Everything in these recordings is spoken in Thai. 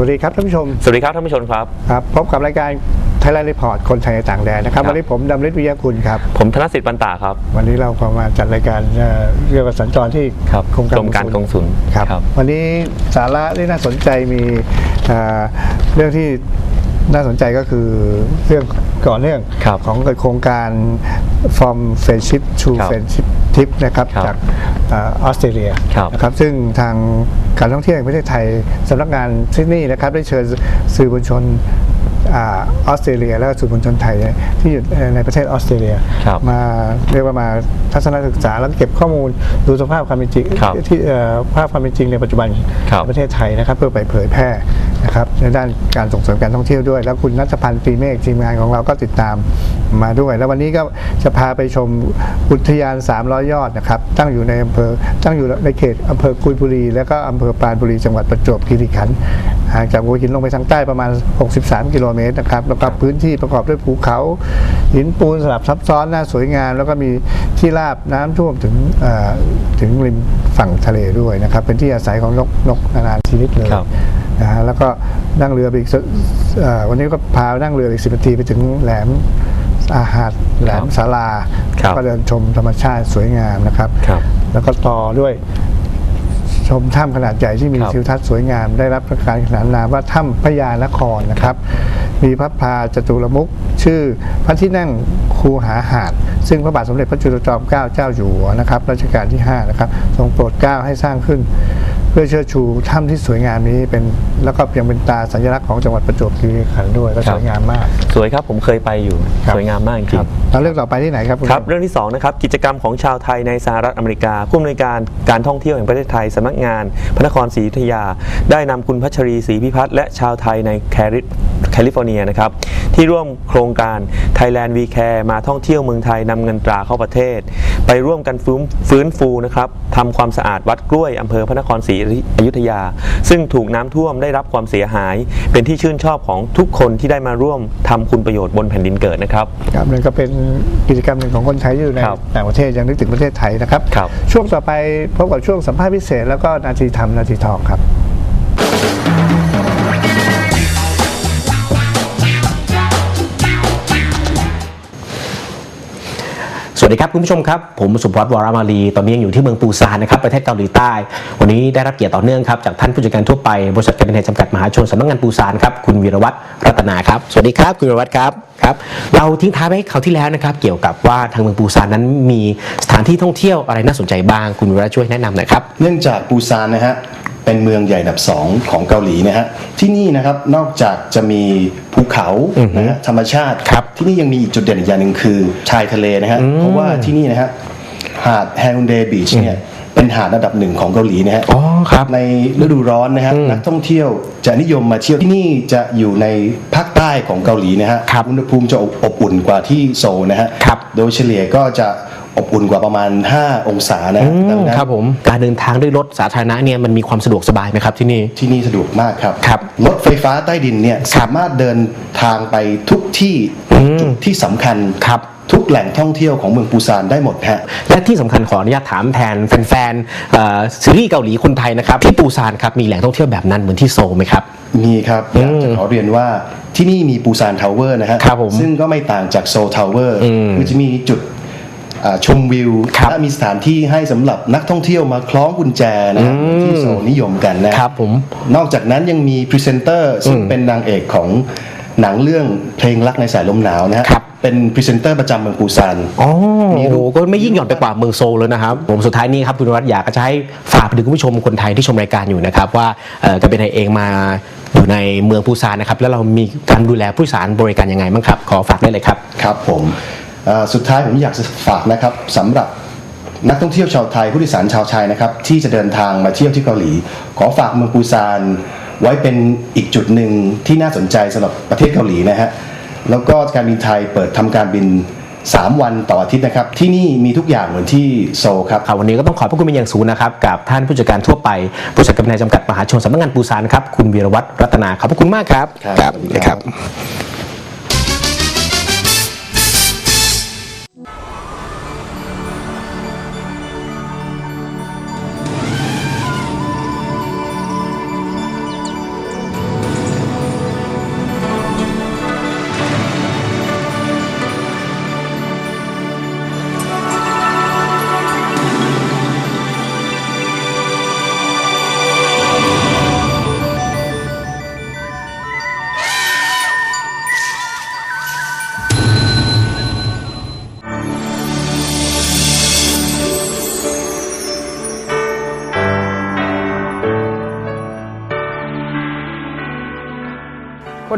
วัสดีครับท่านผู้ชม สวัสดีครับท่านผู้ชมครับ ครับ พบกับรายการไทยแลนด์รีพอร์ตคนไทยในต่างแดนนะครับ ครับ วันนี้ผมดำริศวิทยาคุณครับ ผมธนสิทธิ์ปันตาครับ วันนี้เราก็มาจัดรายการเอ่อเกี่ยวกับสัญจรที่ครับโครงการกรมการกงสุลครับ ครับ วันนี้สาระที่น่าสนใจมีเอ่อเรื่องที่น่าสนใจก็คือเรื่องก่อนเนื่องครับของโครงการ from friendship to ครับ friendship trip นะครับครับจากเออออสเตรเลียครับนะครับซึ่งทางการท่องเที่ยวแห่งประเทศไทยสำนักงานซิดนีย์นะครับได้เชิญสื่อมวลชน อาออสเตรเลีย และสื่อมวลชนไทยที่อยู่ในประเทศออสเตรเลียครับมาเรียกว่ามาทัศนศึกษาแล้วเก็บข้อมูลดูสภาพความเป็นจริงครับที่เอ่อภาพความเป็นจริงในปัจจุบันครับของประเทศไทยนะครับ เพื่อไปเผยแพร่นะครับในด้านการส่งเสริมการท่องเที่ยวด้วย แล้วคุณนัทพันธ์ปีเมฆทีมงานของเราก็ติดตามมาด้วย แล้ววันนี้ก็จะพาไปชมอุทยาน 300 ยอดนะครับตั้งอยู่ในอำเภอตั้งอยู่ในเขตอำเภอกุยบุรี และก็อำเภอปราณบุรีจังหวัดประจวบคีรีขันธ์ ห่างจากหัวหินลงไปทางใต้ประมาณ 63 กิโลเมตรนะครับแล้วก็พื้นที่ประกอบด้วยภูเขาหินปูนสลับซับซ้อนน่าสวยงาม แล้วก็มีที่ราบน้ำท่วมถึงเอ่อถึงริมฝั่งทะเลด้วยนะครับ เป็นที่อาศัยของนกนกนานาชนิดเลยครับนะฮะแล้วก็นั่งเรือไปอีกสักเอ่อวันนี้ก็พานั่งเรืออีกสิบนาทีไปถึงแหลมอาหาดแหลมสาลาครับก็เดินชมธรรมชาติสวยงามนะครับครับแล้วก็ต่อด้วย ชมถ้ำขนาดใหญ่ที่มีครับ ทิวทัศน์สวยงาม ได้รับการขนานนามว่าถ้ำพญานครนะครับ มีพระพาจตุรมุขชื่อพระที่นั่งคูหาหาด ซึ่งพระบาทสมเด็จพระจุลจอมเกล้าเจ้าอยู่หัวนะครับรัชกาลที่ 5 นะครับ ทรงโปรดเกล้าให้สร้างขึ้น เพื่อเชิดชูถ้ำที่สวยงามนี้เป็นแล้วก็ยังเป็นตาสัญลักษณ์ของจังหวัดประจวบคีรีขันธ์ด้วยก็ครัสบวยงามมาก สวยครับผมเคยไปอยู่ครับ สวยงามมากจริคงรับแล้วเรื่องต่อไปที่ไหนครับณครับเรื่องที่2นะครับกิจกรรมของชาวไทยในสหรัฐอเมริกาผู้อำนวยการการท่องเที่ยวแห่งประเทศไทยสำนักงาน พระนครศรีอยุธยา ได้นำคุณพัชรีศรีพิพัฒน์และชาวไทยในแคริแคลิฟอร์เนียนะครับที่ร่วมโครงการ Thailand We Care มาท่องเที่ยวเมืองไทยนำเงินตราเข้าประเทศ ไปร่วมกันฟื้นฟื้นฟูนะครับทำความสะอาดวัดกล้วยอำเภอพระนครศรีอยุธยา ซึ่งถูกน้ำท่วมได้รับความเสียหาย เป็นที่ชื่นชอบของทุกคนที่ได้มาร่วมทำคุณประโยชน์บนแผ่นดินเกิดนะครับครับนั่นก็เป็นกิจกรรมหนึ่งของคนไทยที่อยู่ในครับต่างประเทศยังนึกถึงประเทศไทยนะครับครับช่วงต่อไปพบกับช่วงสัมภาษณ์พิเศษ แล้วก็นาทีทำนาทีทองครับ วัสดีครับคุณผู้ชมครับผมสุพจน์วรมาลีตอนนี้ยังอยู่ที่เมืองปูซานนะครับประเทศเกาหลีใต้ วันนี้ได้รับเกียรติต่อเนื่องครับจากท่านผู้จัดการทั่วไปบริษัทการบินไทยจำกัดมหาชนสำนักงานปูซานครับคุณวีรวัตรรัตนาครับสวัสดีครับคุณวีรวัตรครับครับเราทิ้งท้ายไว้คราวที่แล้วนะครับเกี่ยวกับว่าทางเมืองปูซานนั้นมีสถานที่ท่องเที่ยวอะไรน่าสนใจบ้างคุณวีรวัตรช่วยแนะนำหน่อยครับเนื่องจากปูซานนะฮะ เป็นเมืองใหญ่อันดับสองของเกาหลีนะฮะที่นี่นะครับนอกจากจะมีภูเขานะฮะธรรมชาติครับที่นี่ยังมีอีกจุดเด่นอีกอย่างหนึ่งคือชายทะเลนะฮะเพราะว่าที่นี่นะฮะหาดแฮงเดบีชเนี่ยเป็นหาดอันดับหนึ่งของเกาหลีนะฮะอ๋อครับในฤดูร้อนนะฮะนักท่องเที่ยวจะนิยมมาเที่ยวที่นี่จะอยู่ในภาคใต้ของเกาหลีนะฮะครับอุณหภูมิจะอบอบอุ่นกว่าที่โซลนะฮะครับโดยเฉลี่ยก็จะ อบอุ่นกว่าประมาณ 5 องศานะฮะดังนั้นครับผมการเดินทางด้วยรถสาธารณะเนี่ยมันมีความสะดวกสบายไหมครับที่นี่ที่นี่สะดวกมากครับครับรถไฟฟ้าใต้ดินเนี่ยสามารถเดินทางไปทุกที่จุดที่สำคัญครับทุกแหล่งท่องเที่ยวของเมืองปูซานได้หมดฮะและที่สำคัญขออนุญาตถามแทนแฟนๆเอ่อซีรีส์เกาหลีคนไทยนะครับที่ปูซานครับมีแหล่งท่องเที่ยวแบบนั้นเหมือนที่โซลไหมครับมีครับอยากจะขอเรียนว่าที่นี่มีปูซานทาวเวอร์นะฮะครับผมซึ่งก็ไม่ต่างจากโซลทาวเวอร์อืมคือจะมีจุดอ่า ชมวิวครับและมีสถานที่ให้สำหรับนักท่องเที่ยวมาคล้องกุญแจนะฮะที่โซลนิยมกันนะครับผมนอกจากนั้นยังมีพรีเซนเตอร์ซึ่งเป็นนางเอกของหนังเรื่องเพลงรักในสายลมหนาวนะฮะครับเป็นพรีเซนเตอร์ประจำเมืองปูซานอ๋อมีโอ้รูโหปก็ไม่ยิ่งหย่อนไปกว่าเมืองโซลเลยนะครับ ผมสุดท้ายนี้ครับคุณนวัดอยากจะให้ฝากไปถึงคุณผู้ชมคนไทยที่ชมรายการอยู่นะครับ ว่าเอ่อการเป็นไทยเองมาอยู่ในเมืองปูซานนะครับ แล้วเรามีการดูแลผู้โดยสารบริการยังไงบ้างครับ ขอฝากได้เลยครับ ครับผมเอ่อ สุดท้ายผมอยากจะฝากนะครับสำหรับนักท่องเที่ยวชาวไทยผู้โดยสารชาวไทยนะครับ ที่จะเดินทางมาเที่ยวที่เกาหลี ขอฝากเมืองปูซานไว้เป็นอีกจุดหนึ่งที่น่าสนใจสำหรับประเทศเกาหลีนะฮะแล้วก็การบินไทยเปิดทำการบิน 3 วันต่ออาทิตย์นะครับ ที่นี่มีทุกอย่างเหมือนที่โซลครับครับวันนี้ก็ต้องขอบพระคุณเป็นอย่างสูงนะครับ กับท่านผู้จัดการทั่วไปบริษัทการบินไทยจำกัดมหาชนสำนักงานปูซานครับคุณวีรวัตรรัตนาขอบพระคุณมากครับครับสวัสดีครับ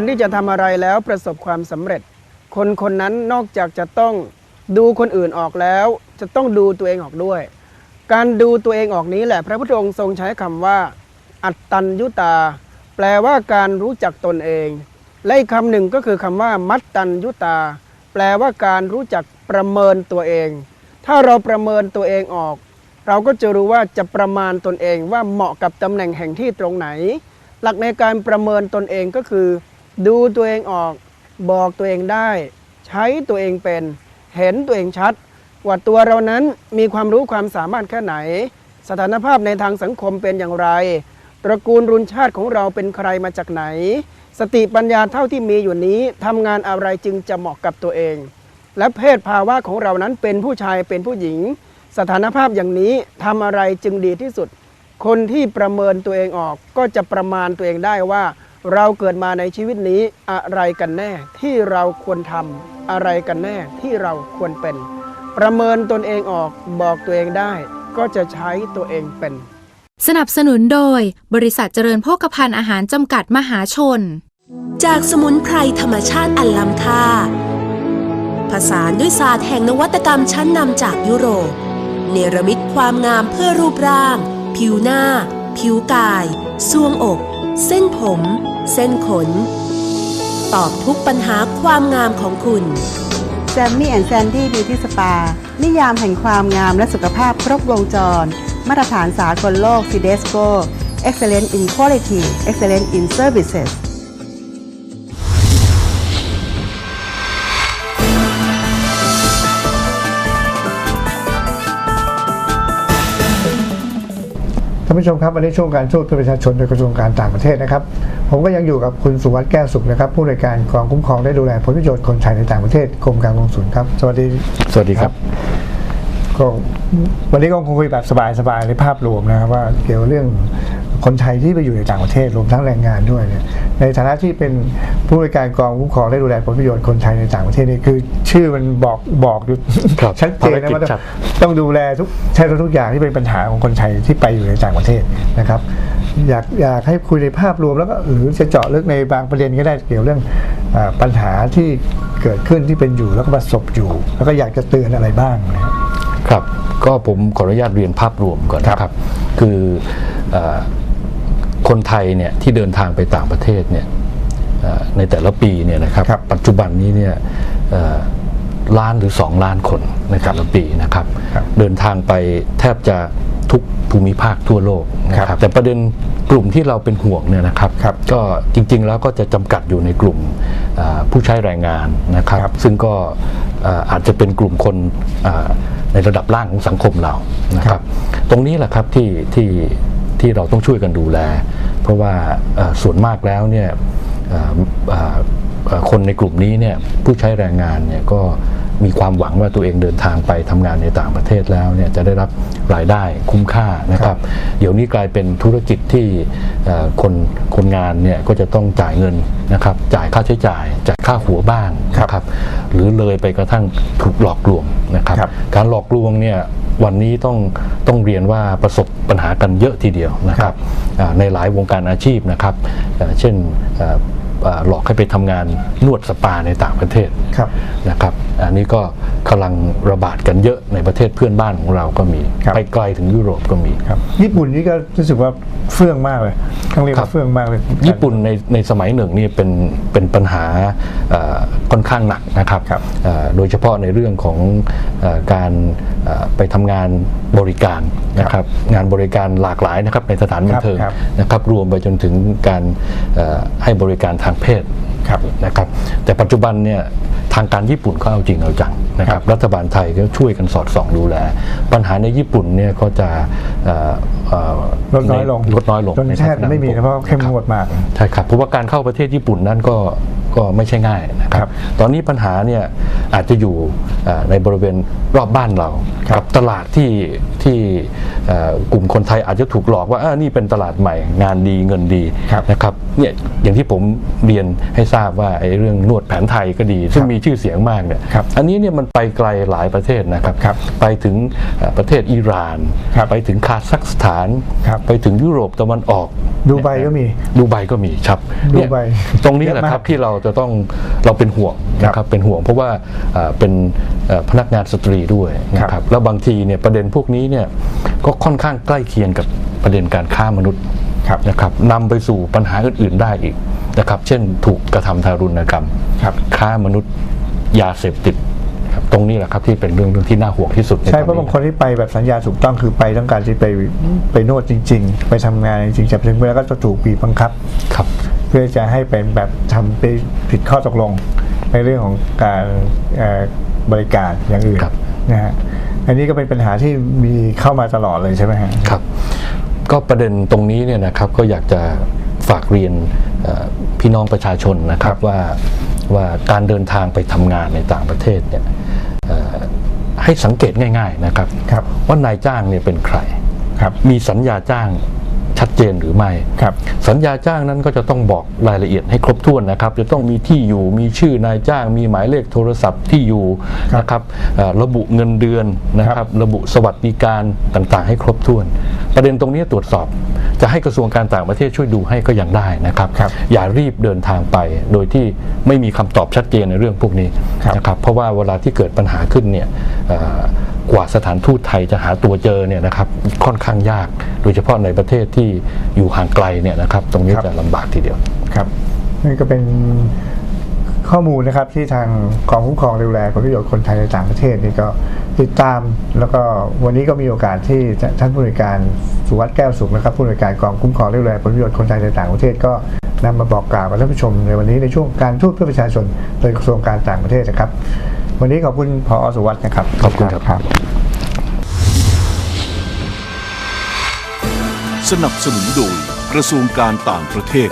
คนที่จะทำอะไรแล้วประสบความสำเร็จ คนคนนั้นนอกจากจะต้องดูคนอื่นออกแล้ว จะต้องดูตัวเองออกด้วย การดูตัวเองออกนี้แหละพระพุทธองค์ทรงใช้คำว่า อัตตัญยุตา แปลว่าการรู้จักตนเอง และอีกคำหนึ่งก็คือคำว่า มัตตัญยุตา แปลว่าการรู้จักประเมินตัวเอง ถ้าเราประเมินตัวเองออก เราก็จะรู้ว่าจะประมาณตนเองว่าเหมาะกับตำแหน่งแห่งที่ตรงไหน หลักในการประเมินตนเองก็คือ ดูตัวเองออก บอกตัวเองได้ ใช้ตัวเองเป็น เห็นตัวเองชัด ว่าตัวเรานั้นมีความรู้ความสามารถแค่ไหน สถานภาพในทางสังคมเป็นอย่างไร ตระกูลรุนชาติของเราเป็นใครมาจากไหน สติปัญญาเท่าที่มีอยู่นี้ทำงานอะไรจึงจะเหมาะกับตัวเอง และเพศภาวะของเรานั้นเป็นผู้ชายเป็นผู้หญิง สถานภาพอย่างนี้ทำอะไรจึงดีที่สุด คนที่ประเมินตัวเองออกก็จะประมาณตัวเองได้ว่า เราเกิดมาในชีวิตนี้อะไรกันแน่ที่เราควรทำอะไรกันแน่ที่เราควรเป็น ประเมินตนเองออกบอกตัวเองได้ ก็จะใช้ตัวเองเป็น สนับสนุนโดย บริษัทเจริญโภคภัณฑ์อาหารจำกัดมหาชน จากสมุนไพรธรรมชาติอันล้ำค่า ผสานด้วยศาสตร์แห่งนวัตกรรมชั้นนำจากยุโรป เนรมิตความงามเพื่อรูปร่าง ผิวหน้า ผิวกายซวงอก เส้นผม เส้นขน ตอบทุกปัญหาความงามของคุณ แซมมี่แอนด์แซนดี้บิวตี้สปา นิยามแห่งความงามและสุขภาพครบวงจร มาตรฐานสากลโลกซีเดสโก Excellent in Quality Excellent in Services ท่านผู้ชมครับวันนี้ช่วงการสู้เพื่อประชาชนโดยกระทรวงการต่างประเทศนะครับ ผมก็ยังอยู่กับคุณสุวัสด์แก้วสุขนะครับ ผู้ในวยการกองคุ้มครองและดูแลผลประโยชน์คนไทยในต่างประเทศกรมการกงสุลครับ สวัสดีสวัสดีครับก็วันนี้ก็คงคุยแบบสบายๆในภาพรวมนะครับว่าเกี่ยวเรื่องคนไทยที่ไปอยู่ในต่างประเทศรวมทั้งแรงงานด้วยเนี่ย ในฐานะที่เป็นผู้บริการกองคุ้มครองและดูแลผลประโยชน์คนไทยในต่างประเทศนี่คือ ชื่อมันบอกบอกอยู่ครับชัดเจนนะภารกิจว่าต้องชัด ต้องดูแลทุกใช้ทุกอย่างที่เป็นปัญหาของคนไทยที่ไปอยู่ในต่างประเทศนะครับ อยากอยากให้คุยในภาพรวมแล้วก็หรือจะเจาะลึกในบางประเด็นก็ได้เกี่ยวเรื่องอาปัญหาที่เกิดขึ้นที่เป็นอยู่แล้วก็ประสบอยู่ แล้วก็อยากจะเตือนอะไรบ้างนะครับ ครับ ก็ผมขออนุญาตเรียนภาพรวมก่อนนะครับ คือเออ คนไทยเนี่ยที่เดินทางไปต่างประเทศเนี่ยเอ่อในแต่ละปีเนี่ยนะครับครับปัจจุบันนี้เนี่ยเอ่อล้านหรือ 2 ล้านคนในแต่ละปีนะครับครับเดินทางไปแทบจะทุกภูมิภาคทั่วโลกนะคครัรับบแต่ประเด็นกลุ่มที่เราเป็นห่วงเนี่ยนะครับครับก็จริงๆแล้วก็จะจำกัดอยู่ในกลุ่มเอ่อผู้ใช้แรงงานนะครับครับซึ่งก็เอ่ออาจจะเป็นกลุ่มคนเอ่อในระดับล่างของสังคมเรานะคครัรับบตรงนี้แหละครับที่ที่ที่เราต้องช่วยกันดูแลเพ ราะว่าส่วนมากแล้วเนี่ยคนในกลุ่มนี้เนี่ยผู้ใช้แรงงานเนี่ยก็ มีความหวังว่าตัวเองเดินทางไปทำงานในต่างประเทศแล้วเนี่ยจะได้รับรายได้คุ้มค่านะครับ เดี๋ยวนี้กลายเป็นธุรกิจที่เอ่อคนคนงานเนี่ยก็จะต้องจ่ายเงินนะครับ จ่ายค่าใช้จ่ายจ่ายค่าหัวบ้านนะครับ หรือเลยไปกระทั่งถูกหลอกลวงนะครับครับ การหลอกลวงเนี่ยวันนี้ต้องต้องเรียนว่าประสบปัญหากันเยอะทีเดียวนะครับอ่าในหลายวงการอาชีพนะครับเอ่อเช่นเอ่อเอ่อ หลอกให้ไปทำงานนวดสปาในต่างประเทศครับนะครับ อันนี้ก็กำลังระบาดกันเยอะในประเทศเพื่อนบ้านของเราก็มีครับไปไกลถึงยุโรปก็มีครับญี่ปุ่นนี่ก็รู้สึกว่าเฟื่องมากเลยต้องเรียกครัว่าบเฟื่องมากเลย ญี่ปุ่นในในสมัยหนึ่งนี่เป็นเป็นปัญหาเอ่อค่อนข้างหนักนะครับครับเอ่อโดยเฉพาะในเรื่องของเออการเอ่อไปทำงานบริการนะครับ งานบริการหลากหลายนะครับในสถานบันเทิงครับนะครับ รวมไปจนถึงการเอ่อให้บริการทางเพศครับนะครับแต่ปัจจุบันเนี่ยทางการญี่ปุ่นก็เอาจริงเอาจังนะคครัรับบรัฐบาลไทยก็ช่วยกันสอดส่องดูแล ปัญหาในญี่ปุ่นเนี่ยก็จะเอ่อเอ่อลดน้อยลงลดน้อยลงจนในแทบจะไม่มีนะเพราะว่าเข้มงวดมากใช่ครับเพราะว่าการเข้าประเทศญี่ปุ่นนั้นก็ ก็ไม่ใช่ง่ายนะคครัรับบตอนนี้ปัญหาเนี่ยอาจจะอยู่เอ่อในบริเวณรอบบ้านเราครับกับตลาดที่ที่เอ่อกลุ่มคนไทยอาจจะถูกหลอกว่าอ่านี่เป็นตลาดใหม่งานดีเงินดีครับนะครับเนี่ยอย่างที่ผมเรียนให้ทราบว่าไอ้เรื่องนวดแผนไทยก็ดี ซึ่งมีชื่อเสียงมากเนี่ยครับอันนี้เนี่ยมันไปไกลหลายประเทศนะครับครับไปถึงเอ่อประเทศอิหร่านครับไปถึงคาซัคสถานครับไปถึงยุโรปตะวันออกดูไบก็มีดูไบก็มีครับดูเนี่ยไบตรงนี้เยอะแหละมากครับที่เราจะต้องเราเป็นห่วงนะคครัรับบเป็นห่วง เพราะว่าอ่าเป็นเอ่อพนักงานสตรีด้วยนะคครัรับบแล้วบางทีเนี่ยประเด็นพวกนี้เนี่ยก็ค่อนข้างใกล้เคียงกับประเด็นการค้ามนุษย์ครับนะครับนำไปสู่ปัญหาอื่น ๆได้อีกนะครับ เช่นถูกกระทำทารุณกรรมครับค้ามนุษย์ยาเสพติดครับตรงนี้แหละครับที่เป็นเรื่องเรื่องที่น่าห่วงที่สุดใช่ตเพอราะบางคนที่ไปแบบสัญญาถูกต้องคือไปต้องการที่ไปไปนวดจริง ๆ ไปทำงานจริงๆแต่ถึงเวลาก็จะถูกบีบบังคับครับ เพื่อจะให้เป็นแบบทำไปผิดข้อตกลงในเรื่องของการเอ่อบริการอย่างอื่นครับนะฮะอันนี้ก็เป็นปัญหาที่มีเข้ามาตลอดเลยใช่ไหมฮะครับ ก็ประเด็นตรงนี้เนี่ยนะครับก็อยากจะฝากเรียนเอ่อพี่น้องประชาชนนะครับว่าว่าการเดินทางไปทำงานในต่างประเทศเนี่ยเอ่อให้สังเกตง่าย ๆนะครับครับว่านายจ้างเนี่ยเป็นใครครับมีสัญญาจ้างชัด เจนหรือไม่ครับสัญญาจ้างนั้นก็จะต้องบอกรายละเอียดให้ครบถ้วนนะครับ จะต้องมีที่อยู่มีชื่อนายจ้าง มีหมายเลขโทรศัพท์ที่อยู่นะครับเอ่อระบุเงินเดือนนะครับ ระบุสวัสดิการต่างๆ ให้ครบถ้วนประเด็นตรงนี้ตรวจสอบ จะให้กระทรวงการต่างประเทศช่วยดูให้ก็ยังได้นะครับครับอย่ารีบเดินทางไป โดยที่ไม่มีคำตอบชัดเจนในเรื่องพวกนี้ครับนะครับเพราะว่าเวลาที่เกิดปัญหาขึ้นเนี่ยเอ่อกว่าสถานทูตไทยจะหาตัวเจอเนี่ยนะครับค่อนข้างยาก โดยเฉพาะในประเทศที่อยู่ห่างไกลเนี่ยนะครับตรงนี้ครับจะลำบากทีเดียวครับนี่ก็เป็น ข้อมูลนะครับที่ทางกองคุ้มครองดูแลผลประโยชน์คนไทยในต่างประเทศนี่ก็ติดตามแล้วก็วันนี้ก็มีโอกาสที่ท่านผู้บริการสุวัสด์แก้วสุขนะครับผู้บริการกองคุ้มครองดูแลผลประโยชน์คนไทยในต่างประเทศก็นำมาบอกกล่าวกับท่านผู้ชมในวันนี้ในช่วงการทูตเพื่อประชาชนโดยกระทรวงการต่างประเทศนะครับ วันนี้ขอบคุณพอสุวัสด์นะครับขอบคุณครับ สนับสนุนโดยกระทรวงการต่างประเทศ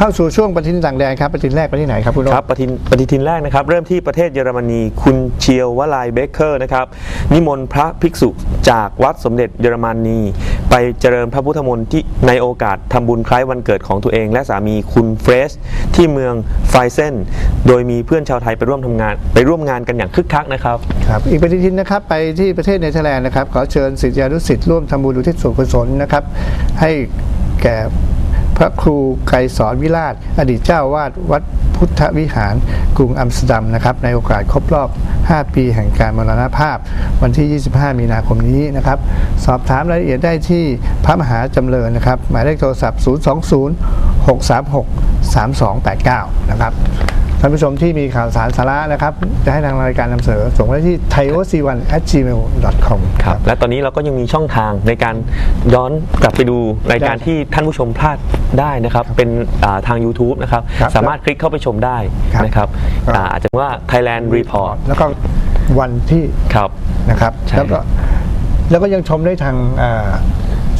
เข้าสู่ช่วงปฏิทินต่างแดนครับปฏิทินแรกไปที่ไหนครับคุณโรจครับปฏิทินปฏิทินแรกนะครับ เริ่มที่ประเทศเยอรมนีคุณเชียววลายเบเกอร์นะครับ นิมนต์พระภิกษุจากวัดสมเด็จเยอรมนี ไปเจริญพระพุทธมนต์ที่ในโอกาสทำบุญคล้ายวันเกิดของตัวเอง และสามีคุณเฟรชที่เมืองไฟเซนโดยมีเพื่อนชาวไทยไปร่วมทำงาน ไปร่วมงานกันอย่างคึกคักนะครับ ครับอีกปฏิทินนะครับไปที่ประเทศเนเธอร์แลนด์นะครับขอเชิญศิษยานุศิษย์ร่วมทำบุญอุทิศส่วนกุศลนะครับให้แก่ พระครูไกรสอนวิราช อดีตเจ้าวาดวัดพุทธวิหาร กรุงอัมสเตอร์ดัมนะครับในโอกาสครบรอบ 5 ปีแห่งการมรณภาพ วันที่ 25 มีนาคมนี้นะครับสอบถามรายละเอียดได้ที่พระมหาจำเริญนะครับหมายเลขโทรศัพท์ 020 636 3289 นะครับ ท่านผู้ชมที่มีข่าวสารสาระนะครับ จะให้ทางรายการนำเสนอส่งมาที่ thaios1 ครับและตอนนี้เราก็ยังมีช่องทางในการย้อนกลับไปดูรายการได้ที่ท่านผู้ชมพลาดได้นะครับ เป็นอ่าทาง YouTube นะครับ ครับสามารถคลิกเข้าไปชมได้ครับนะครับครับ อ่าอาจจะว่า Thailand Report แล้วก็วันที่ครับ นะครับ ใช่แล้วก็แล้วก็ยังชมได้ทางอ่า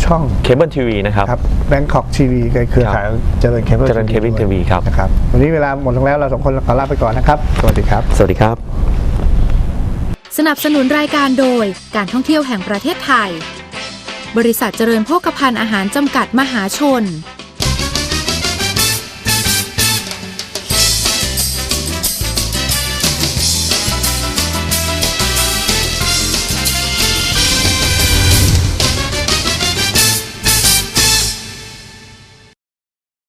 ช่องเคเบิลทีวีนะครับ ครับแบงคอกทีวีเครือข่ายเจริญเคเบิลเจริญ Cable TV ครับนะครับวันนี้เวลาหมดลงแล้วเราสองคนขอลาไปก่อนนะครับ สวัสดีครับ สวัสดีครับ สนับสนุนรายการโดยการท่องเที่ยวแห่งประเทศไทย บริษัทเจริญโภคภัณฑ์อาหารจำกัดมหาชน